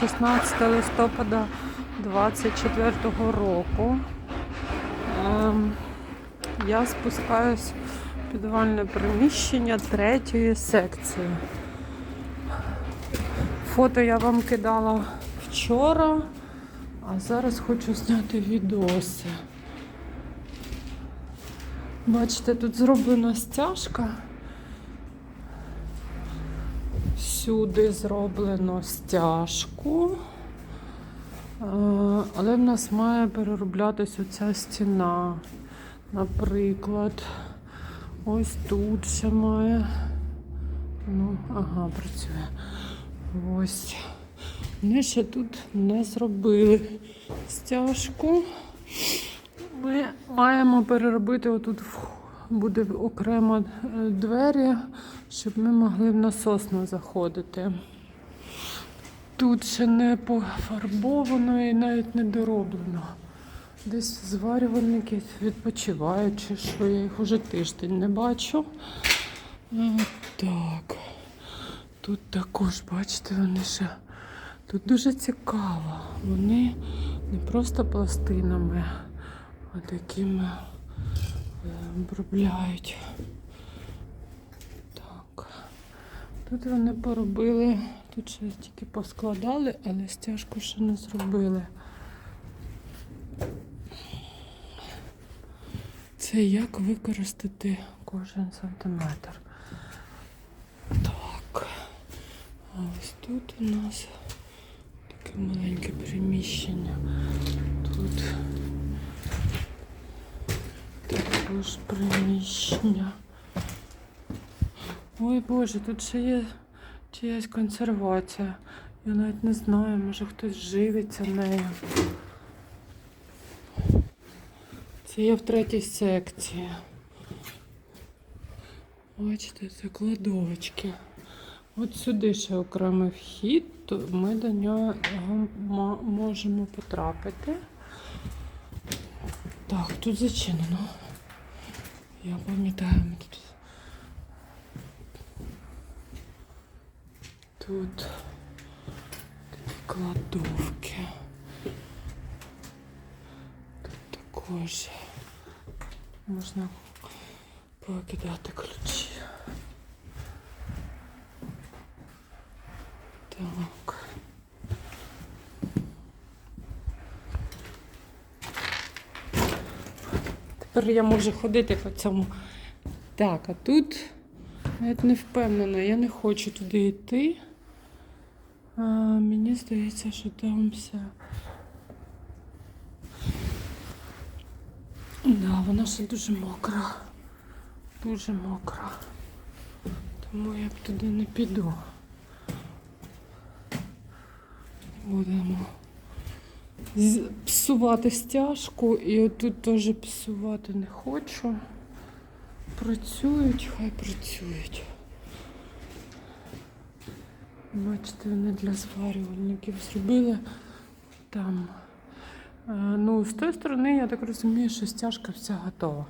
16 листопада 24 року. Ем, я спускаюсь в підвальне приміщення третьої секції. Фото я вам кидала вчора, а зараз хочу зняти відоси. Бачите, тут зроблена стяжка. Всюди зроблено стяжку. Е, Але в нас має перероблятися оця стіна. Наприклад, ось тут ще має. Ну, ага, працює. Ось. Вони ще тут не зробили стяжку. Ми маємо переробити отут в- буде окремо е, двері, щоб ми могли в насосну заходити. Тут ще не пофарбовано і навіть не дороблено. Десь зварювальники відпочивають, чи що я їх уже тиждень не бачу. Е, Так. Тут також, бачите, вони ще. Тут дуже цікаво. Вони не просто пластинами, а такими обробляють. Так. Тут вони поробили, тут ще тільки поскладали, але стяжку ще не зробили. Це як використати кожен сантиметр. Так. А ось тут у нас таке маленьке приміщення. Тут також приміщення. Ой Боже, тут ще є чиясь консервація. Я навіть не знаю, може хтось живиться нею. Це я в третій секції. Бачите, це кладовочки. От сюди ще окремий вхід, то ми до нього можемо потрапити. Так, тут зачинено. Я пам'ятаю, ми тут. Тут такі кладовки. Тут також можна покидати ключі. Тепер я можу ходити по цьому. Так, а тут навіть не впевнена, я не хочу туди йти. А, мені здається, що там все. Да, вона ще дуже мокра. Дуже мокра. Тому я б туди не піду. Будемо псувати стяжку і отут теж псувати не хочу. Працюють, хай працюють. Бачите, вони для зварювальників зробили там. Е, Ну, з тої сторони, я так розумію, що стяжка вся готова.